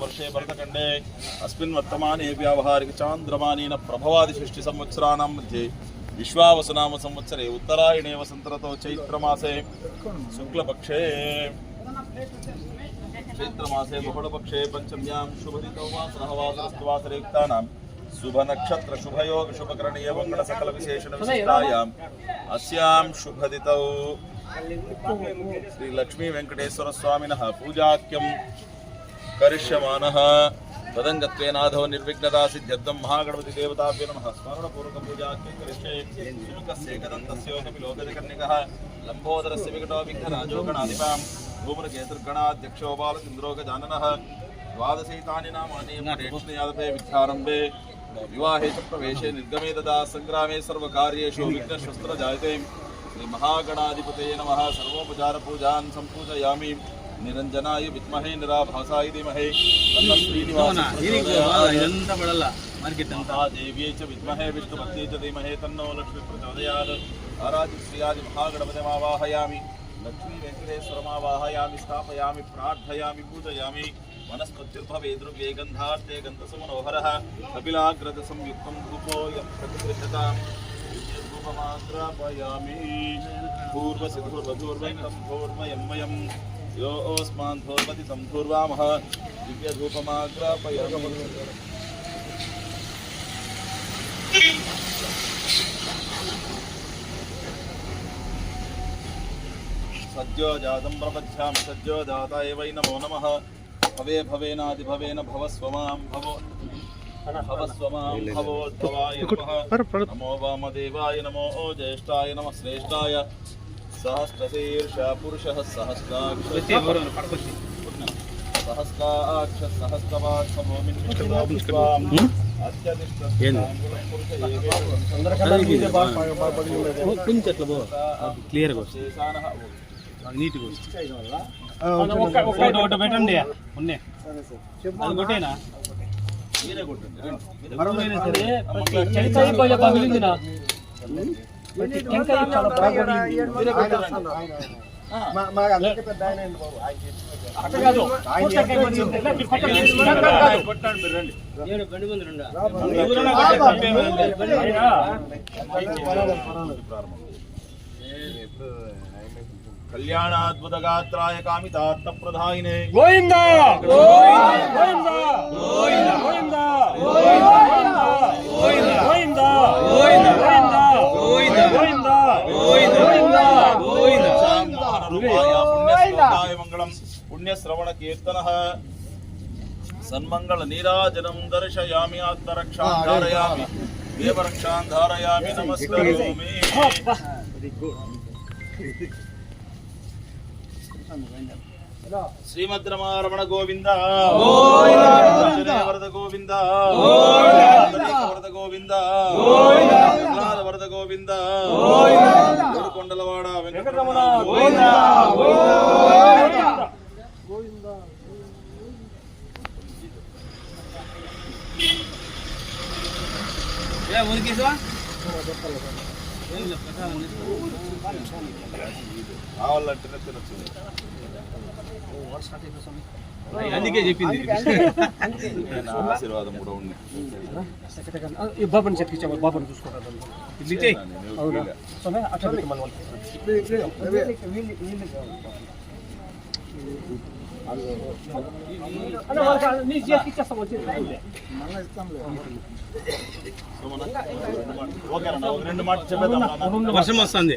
वर्षे भरतखण्डे अस्मिन् वर्तमाने व्यावहारिकचान्द्रमानेन प्रभवादिषष्टि संवत्सराणां मध्ये विश्वावसुनाम संवत्सरे उत्तरायणे वसन्तरतो चैत्रमासे शुक्लपक्षे। चैत्रमासे बहुलपक्षे पञ्चम्यां वासरयुक्तानां शुभनक्षत्र शुभयोग शुभकरणीय मङ्गलसकलविशेषणविशिष्टायाम् अस्यां शुभदितौ। वेङ्कटेश्वरस्वामिनः पूजाख्यं కరిష్యమానః తదంగత్వేనాథో నిర్విఘ్నతా సిద్ధ్యర్థం మహాగణపతి దేవతాభ్య నమ స్మరణపూర్వక పూజా కరిష్యేకదంతస్యోకపి లోకజకర్ణికః లంబోదరస్య వికటో విఘ్నరాజోగణాధిపాం భూమరకేతుర్గణాధ్యక్షో బాలచంద్రోగజాననः ద్వాదశైతాని నామాని ప్రేక్షణయాదపే విద్యారంభే వివాహే చ ప్రవేశే నిర్గమే దదా సంగ్రామే సర్వకార్యేషు విఘ్నశ్వస్త్ర జాయతే శ్రీ మహాగణాధిపతే నమ సర్వోపచార పూజాన్ సంపూజయామి నిరంజనాయ విద్మహే నిరాభాసాయ ధీమహే తన్న శ్రీనివాసేవ్యై చ విద్మహే విష్ణుపత్యై చ ధీమహే తన్నో లక్ష్మి ప్రచోదయాత్. ఆరాజి శ్రీయాజి మహాగణపతిమావాహయామి. లక్ష్మీ వెంకటేశ్వరమావాహయామి. స్థాపయామి. ప్రార్థయామి. పూజయామి. వనస్పత్యుర్భవేద్రువ్యే గంధార్థే గంధసుమనోహర. కపిలాగ్రత సంయుక్తం రూపో యం ప్రతిగృహతాం రూపమాగ్రాపయామి పూర్వసిద్ధుర్వధూర్వయం प्रतिगृह्यताम् धूपमाग्रापयामि पूर्वसिधुर्वधूर्वैकं भोर्मयं योऽस्मान् भोर्वति सद्यो जातं प्रपथ्यामि सद्यो जाताय वै नमो नमः। भवे भवेनादिभवेन भवस्व माँ भवो भवस्व माँ भवोद्भवाय नमः नमो वामदेवाय नमो ज्येष्ठाय नमः श्रेष्ठाय। సహస్రశీర్ష పురుష సహస్రాక్ష సహస్రాక్ష పెట్టండి ఉన్నాయి సరే. ప్రతి చరిత్ర పగిలిందినా టెంకాయ చాలా బాగా కళ్యాణాద్భుత గాత్రాయ కామితార్థ ప్రధాయినే గోవిందా! గోవిందా! గోవిందా! గోవిందా! గోవిందా! గోవిందా! గోవిందా. గోవిందా. పుణ్యశ్లోకాయ మంగళం పుణ్యశ్రవణ కీర్తన. సన్మంగళ నీరాజనం దర్శయామి ఆత్మరక్షాం ధారయామి దేవరక్షాం ధారయామి నమస్కరోమి శ్రీమద్రమారమణ గోవింద. వరద గోవింద. వరద గోవింద. గోవింద. కొండలవాడ వెంకటరమణ గోవింద. కావాలంటేనే తినచ్చు అందుకే చెప్పింది. ఆశీర్వాదం కూడా బాబుని చెప్పించాము బాబుని వర్షం వస్తుంది.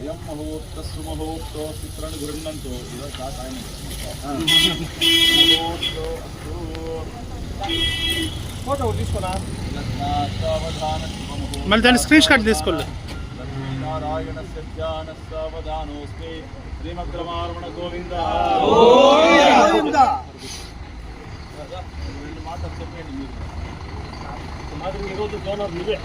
అయం మహోక్త సుమహోక్తో చిత్రాన్ని గురుండంతో ఇదో కాయ ఫోటో తీసుకోరా మళ్ళీ దాన్ని స్క్రీన్ షాట్ తీసుకోలే. నారాయణ సత్యాన సావధానోస్మి శ్రీమద్రమారమణ గోవింద రెండు మాటలు చెప్పండి మీరు. మాది ఈరోజు గవర్నర్ నువ్వే.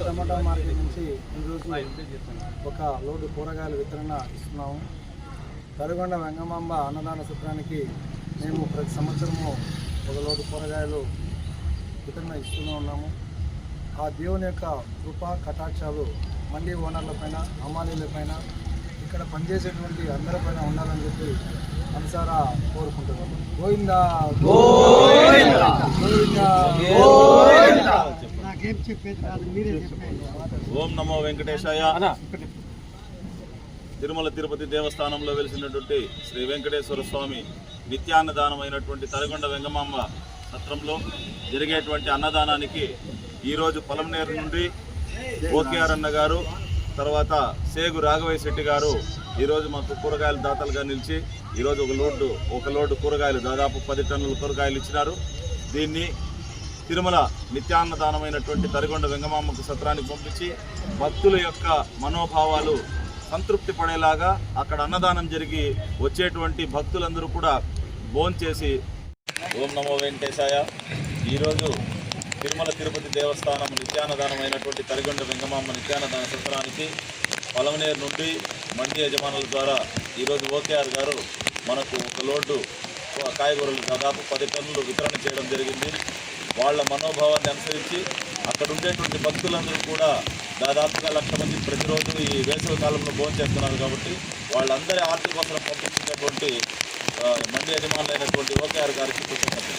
టమాటా మార్కెట్ నుంచి ఈరోజు ఒక లోడు కూరగాయల వితరణ ఇస్తున్నాము. తరిగొండ వెంగమాంబ అన్నదాన సత్రానికి మేము ప్రతి సంవత్సరము ఒక లోడు కూరగాయలు వితరణ ఇస్తూనే ఉన్నాము. ఆ దేవుని యొక్క కృప కటాక్షాలు మండీ ఓనర్ల పైన హమాలీల పైన ఇక్కడ పనిచేసేటువంటి అందరిపైన ఉండాలని చెప్పి మనసారా కోరుకుంటున్నాము గోవిందా. గోవిందా. గోవిందా. నాకేం చెప్పేది కాదు మీరే చెప్పేది. ఓం నమో వెంకటేశాయ. తిరుమల తిరుపతి దేవస్థానంలో వెలిసినటువంటి శ్రీ వెంకటేశ్వర స్వామి నిత్యాన్నదానమైనటువంటి తలగొండ వెంగమాంబ సత్రంలో జరిగేటువంటి అన్నదానానికి ఈరోజు పొలంనేరు నుండి ఓకేఆర్ అన్న గారు తర్వాత సేగు రాఘవయ్య శెట్టి గారు ఈరోజు మాకు కూరగాయల దాతలుగా నిలిచి ఈరోజు ఒక లోడ్డు ఒక లోడ్డు కూరగాయలు దాదాపు పది టన్నుల కూరగాయలు ఇచ్చినారు. దీన్ని తిరుమల నిత్యాన్నదానమైనటువంటి తరిగొండ వెంగమాంబకు సత్రానికి పంపించి భక్తుల యొక్క మనోభావాలు సంతృప్తి పడేలాగా అక్కడ అన్నదానం జరిగి వచ్చేటువంటి భక్తులందరూ కూడా భోంచేసి ఓం నమో వెంకటేశాయ. ఈరోజు తిరుమల తిరుపతి దేవస్థానం నిత్యానదానమైనటువంటి తరిగొండ వెంగమాంబ నిత్యానదాన సత్రానికి పొలమనేరు నుండి మండి యజమానుల ద్వారా ఈరోజు ఓకేఆర్ గారు మనకు ఒక లోడ్డు కాయగూరలు దాదాపు పది టన్నులు వితరణ చేయడం జరిగింది. వాళ్ళ మనోభావాన్ని అనుసరించి అక్కడ ఉండేటువంటి భక్తులందరూ కూడా దాదాపుగా లక్ష మంది ప్రతిరోజు ఈ వేసవి కాలంలో భోజనం చేస్తున్నారు కాబట్టి వాళ్ళందరి ఆర్థిక కోసం పంపించినటువంటి మండి యజమానులైనటువంటి ఓకేఆర్ గారికి కృతజ్ఞతలు.